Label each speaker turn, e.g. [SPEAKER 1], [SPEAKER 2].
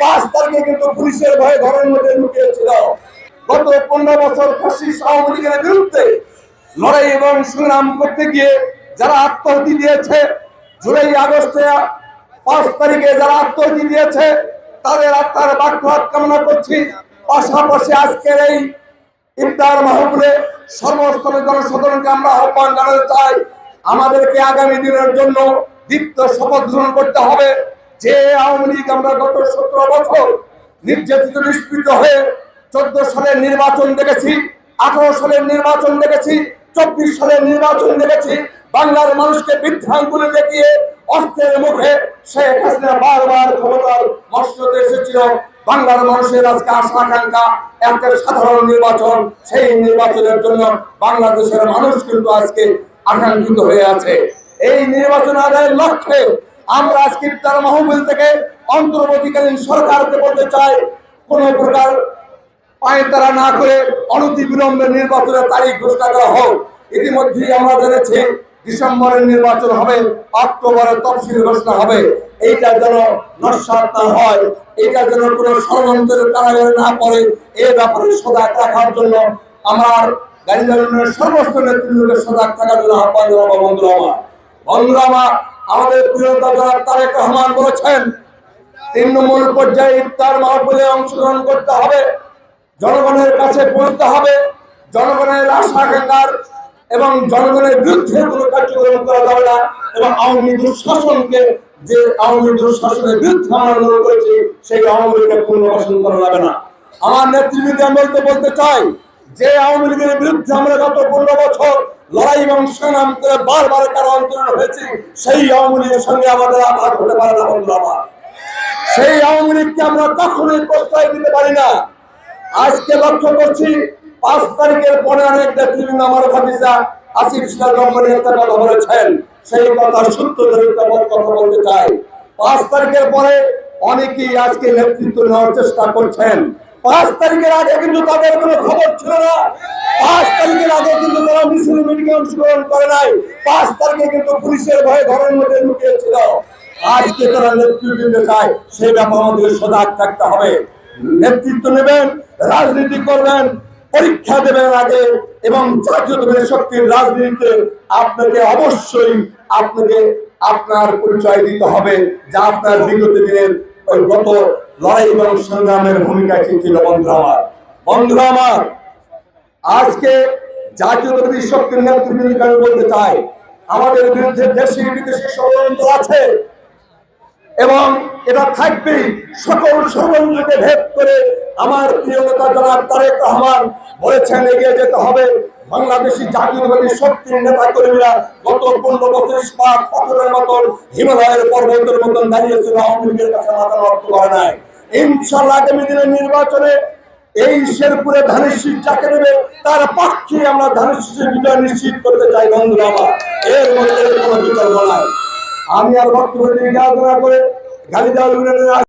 [SPEAKER 1] পাঁচ তারিখে কিন্তু পুলিশের ভয়ে ঘরের লুকিয়েছিল। গত পনেরো বছর বিরুদ্ধে লড়াই এবং সংগ্রাম করতে গিয়ে যারা আত্মহতি দিয়েছে, জুলাই আগস্টে পাঁচ তারিখে যারা আত্মহতি দিয়েছে, তাদের আত্মার বাক্যহাত কামনা করছি। পাশাপাশি আজকের এই ইফতার মাহফিলে সর্বস্তরের জনসাধারণকে আমরা আহ্বান জানাতে চাই, আমাদেরকে আগামী দিনের জন্য দীপ্ত শপথ গ্রহণ করতে হবে। যে আওয়ামী লীগ আমরা গত সতেরো বছর নির্যাতিত নিষ্পৃত হয়ে চোদ্দ সালের নির্বাচন দেখেছি, আঠারো সালের নির্বাচন দেখেছি, চব্বিশ সালের নির্বাচন দেখেছি, বাংলার মানুষকে বিভ্রান্তি দেখিয়ে অস্ত্রের মুখে শেখ হাসিনা বারবার ক্ষমতার মর্যাদা এসেছিল। বাংলার মানুষের আজকে আশা, আকাঙ্ক্ষা, একটা সাধারণ নির্বাচন, সেই নির্বাচনের জন্য বাংলাদেশের মানুষ কিন্তু আজকে আকাঙ্ক্ষিত হয়ে আছে। এই নির্বাচন আদায়ের লক্ষ্যে আমরা আজকে ইফতার মাহফিল থেকে অন্তর্বর্তীকালীন সরকারকে বলতে চাই, কোন প্রকার পায়ের পায়তারা না করে অনতি বিলম্বে নির্বাচনের তারিখ ঘোষণা করা হোক। ইতিমধ্যেই আমরা জেনেছি ডিসেম্বরের নির্বাচন হবে অক্টোবরে তফসিল ঘোষণা হবে। এইটা যেন নস্বাত না হয়, এইটা যেন কোনো ষড়যন্ত্রের কারাগারে না পড়ে, এ ব্যাপারে সজাগ রাখার জন্য আমার গাড়িদারের সমস্ত নেতৃত্বকে সজাগ থাকার জন্য আহ্বান জানাব বন্ধুরা আমার। বন্ধুরা আমার আমাদের প্রিয়তা জনাব তারেক রহমান বলেছেন নম্বর পর্যায়ে ইফতার মাহফিলে অংশগ্রহণ করতে হবে, জনগণের কাছে পৌঁছতে হবে, জনগণের আশা আকাঙ্ক্ষার এবং জনগণের বিরুদ্ধে কোনো কার্যক্রম করা যাবে না এবং আওয়ামী দুঃশাসনকে যে আওয়ামী দুঃশাসনের বিরুদ্ধে আমরা আন্দোলন করেছি, সেই আওয়ামী লীগের পুনর্বাসন করা যাবে না। আমার নেতৃবৃন্দ, আমি বলতে চাই যে আওয়ামী লীগের বিরুদ্ধে আমরা গত পনেরো বছর লড়াই এবং সংগ্রাম করে বারবার কারও আন্দোলন হয়েছি, সেই আওয়ামী লীগের সঙ্গে আমাদের আঘাত হতে পারে না বন্ধু সেই আওয়ামী লীগকে আমরা কখনোই প্রশ্রয় দিতে পারি না। আজকে লক্ষ্য করছি, পাঁচ তারিখের পরে অনেক নেতৃবৃন্দ আমার ভাতিজা আসিফ ইসলাম কোম্পানি একটা কথা বলেছেন। সেই কথা সত্য জড়িত কথা বলতে চাই। পাঁচ তারিখের পরে অনেকেই আজকে নেতৃত্ব নেওয়ার চেষ্টা করছেন। পাঁচ তারিখের আগে কিন্তু তাদের কোনো খবর ছিল না। পাঁচ তারিখের আগে কিন্তু তারা মিছিল মিটিংয়ে অংশগ্রহণ করে নাই। পাঁচ তারিখে কিন্তু পুলিশের ভয়ে ঘরের মধ্যে লুকিয়েছিল। আজকে তারা নেতৃত্ব দিতে চায়, সেই আমাদের সজাগ থাকতে হবে। নেতৃত্ব নেবেন, রাজনীতি করবেন, পরীক্ষা দেবেন আগে, এবং জাতীয়তাবাদী শক্তির রাজনীতিতে আপনাকে অবশ্যই আপনাকে আপনার পরিচয় দিতে হবে, যা আপনার বিগত দিনের ওই গত লড়াই এবং সংগ্রামের ভূমিকা কি ছিল বন্ধু আমার? বন্ধু আমার, আজকে জাতীয় শক্তির নেতৃবৃন্দকে বলতে চাই, আমাদের বিরুদ্ধে দেশি বিদেশি ষড়যন্ত্র আছে। এবং এটা থাকবেই সকল ষড়যন্ত্রকে ভেদ করে আমার প্রিয় নেতা জনাব তারেক রহমান বলেছেন এগিয়ে যেতে হবে। বাংলাদেশি জাতীয়বাদী শক্তির নেতা কর্মীরা গত পনেরো বছর ইস্পাত পাথরের মতন হিমালয়ের পর্বতের মতন দাঁড়িয়েছিল আওয়ামী লীগের কাছে মাথা রক্ত করে নাই। ইনশাল্লাহ আগামী দিনের নির্বাচনে এই শেরপুরে ধানের শীত যাকে দেবে, তার পক্ষে আমরা ধানের শীতের বিজয় নিশ্চিত করতে চাই বন্ধুরা আমার। এর মধ্যে কোনো বিতর্ক নাই। আমি আর বক্তব্য নিয়ে আলোচনা করে গালি দেওয়া